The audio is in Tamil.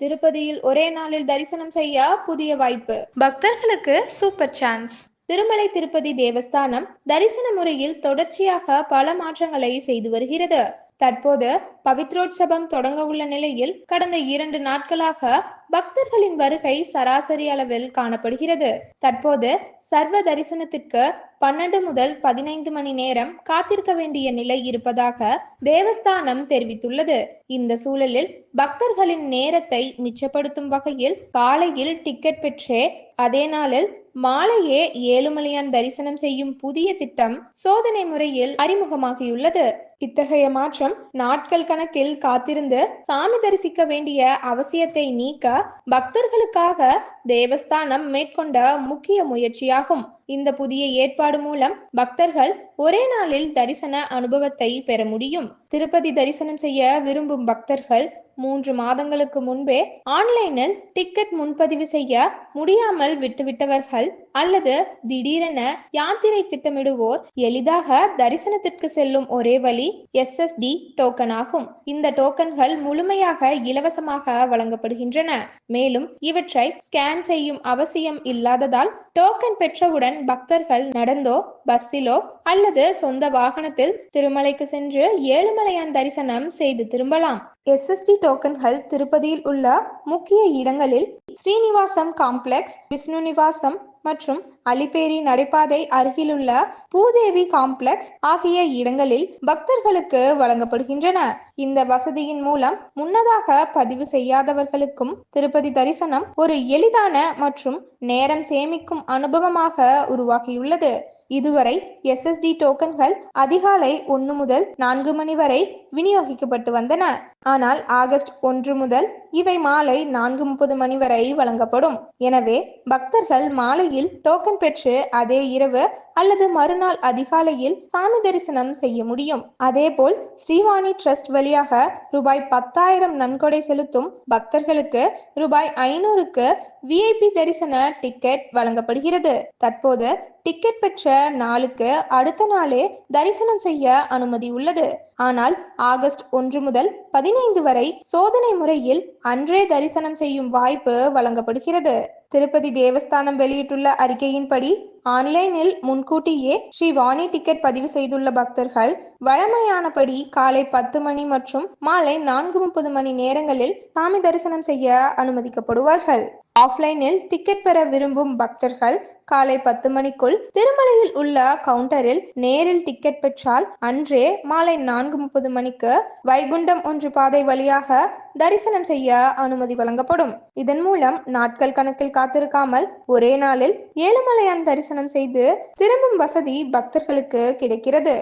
திருப்பதியில் ஒரே நாளில் தரிசனம் செய்ய புதிய வாய்ப்பு. பக்தர்களுக்கு சூப்பர் சான்ஸ். திருமலை திருப்பதி தேவஸ்தானம் தரிசன முறையில் தொடர்ச்சியாக பல மாற்றங்களை செய்து வருகிறது. தற்போது பவித்ரோற்சவம் தொடங்க உள்ள நிலையில் கடந்த இரண்டு நாட்களாக பக்தர்களின் வருகை சராசரி அளவில் காணப்படுகிறது. தற்போது சர்வ தரிசனத்திற்கு பன்னெண்டு முதல் பதினைந்து மணி நேரம் காத்திருக்க வேண்டிய நிலை இருப்பதாக தேவஸ்தானம் தெரிவித்துள்ளது. இந்த சூழலில் பக்தர்களின் நேரத்தை மிச்சப்படுத்தும் வகையில் காலையில் டிக்கெட் பெற்றே அதே நாளில் மாலையே ஏழுமலையான் தரிசனம் செய்யும் புதிய திட்டம் சோதனை முறையில் அறிமுகமாகியுள்ளது. இத்தகைய மாற்றம் நாட்கள் கணக்கில் காத்திருந்து சாமி தரிசிக்க வேண்டிய அவசியத்தை நீக்க பக்தர்களுக்காக தேவஸ்தானம் மேற்கொண்ட முக்கிய முயற்சியாகும். இந்த புதிய ஏற்பாடு மூலம் பக்தர்கள் ஒரே நாளில் தரிசன அனுபவத்தை பெற முடியும். திருப்பதி தரிசனம் செய்ய விரும்பும் பக்தர்கள் மூன்று மாதங்களுக்கு முன்பே ஆன்லைனில் டிக்கெட் முன்பதிவு செய்ய முடியாமல் விட்டுவிட்டவர்கள் அல்லது திடீரென யாத்திரை திட்டமிடுவோர் எளிதாக தரிசனத்திற்கு செல்லும் ஒரே வழி எஸ்எஸ்டி டோக்கன் ஆகும். இந்த டோக்கன்கள் முழுமையாக இலவசமாக வழங்கப்படுகின்றன. மேலும் இவற்றை ஸ்கேன் செய்யும் அவசியம் இல்லாததால் டோக்கன் பெற்றவுடன் பக்தர்கள் நடந்தோ பஸ்ஸிலோ அல்லது சொந்த வாகனத்தில் திருமலைக்கு சென்று ஏழுமலையான் தரிசனம் செய்து திரும்பலாம். எஸ்எஸ்டி டோக்கன்கள் திருப்பதியில் உள்ள முக்கிய இடங்களில் ஸ்ரீனிவாசம் காம்ப்ளெக்ஸ் விஷ்ணு நிவாசம் மற்றும் அலிபேரி நடைபாதை அருகிலுள்ள பூதேவி காம்ப்ளெக்ஸ் ஆகிய இடங்களில் பக்தர்களுக்கு வழங்கப்படுகின்றன. இந்த வசதியின் மூலம் முன்னதாக பதிவு செய்யாதவர்களுக்கும் திருப்பதி தரிசனம் ஒரு எளிதான மற்றும் நேரம் சேமிக்கும் அனுபவமாக உருவாகியுள்ளது. இதுவரை எஸ்எஸ்டி டோக்கன்கள் அதிகாலை ஒன்று முதல் நான்கு மணி வரை விநியோகிக்கப்பட்டு வந்தன. ஆனால் ஆகஸ்ட் ஒன்று முதல் இவை மாலை நான்கு முப்பது மணி வரை வழங்கப்படும். எனவே பக்தர்கள் மாலையில் டோக்கன் பெற்று அதே இரவு அல்லது மறுநாள் அதிகாலையில் சாமி தரிசனம் செய்ய முடியும். அதேபோல் ஸ்ரீவாணி ட்ரஸ்ட் வழியாக ரூபாய் பத்தாயிரம் நன்கொடை செலுத்தும் பக்தர்களுக்கு ரூபாய் ஐநூறுக்கு விஐபி தரிசன டிக்கெட் வழங்கப்படுகிறது. தற்போது டிக்கெட் பெற்ற நாளுக்கு அடுத்த நாளே தரிசனம் செய்ய அனுமதி உள்ளது. ஆனால் ஆகஸ்ட் ஒன்று முதல் பதினைந்து வரை சோதனை முறையில் அன்றே தரிசனம் செய்யும் வாய்ப்பு வழங்கப்படுகிறது. திருப்பதி தேவஸ்தானம் வெளியிட்டுள்ள அறிக்கையின்படி ஆன்லைனில் முன்கூட்டியே ஸ்ரீ வாணி டிக்கெட் பதிவு செய்துள்ள பக்தர்கள் வழமையானபடி காலை பத்து மணி மற்றும் மாலை நான்கு முப்பது மணி நேரங்களில் சாமி தரிசனம் செய்ய அனுமதிக்கப்படுவார்கள். ஆஃப்லைனில் டிக்கெட் பெற விரும்பும் பக்தர்கள் காலை பத்து மணிக்குள் திருமலையில் உள்ள கவுண்டரில் நேரில் டிக்கெட் பெற்றால் அன்றே மாலை நான்கு முப்பது மணிக்கு வைகுண்டம் ஒன்று பாதை வழியாக தரிசனம் செய்ய அனுமதி வழங்கப்படும். இதன் மூலம் நாட்கள் கணக்கில் காத்திருக்காமல் ஒரே நாளில் ஏழுமலையான் தரிசனம் செய்து திரும்பும் வசதி பக்தர்களுக்கு கிடைக்கிறது.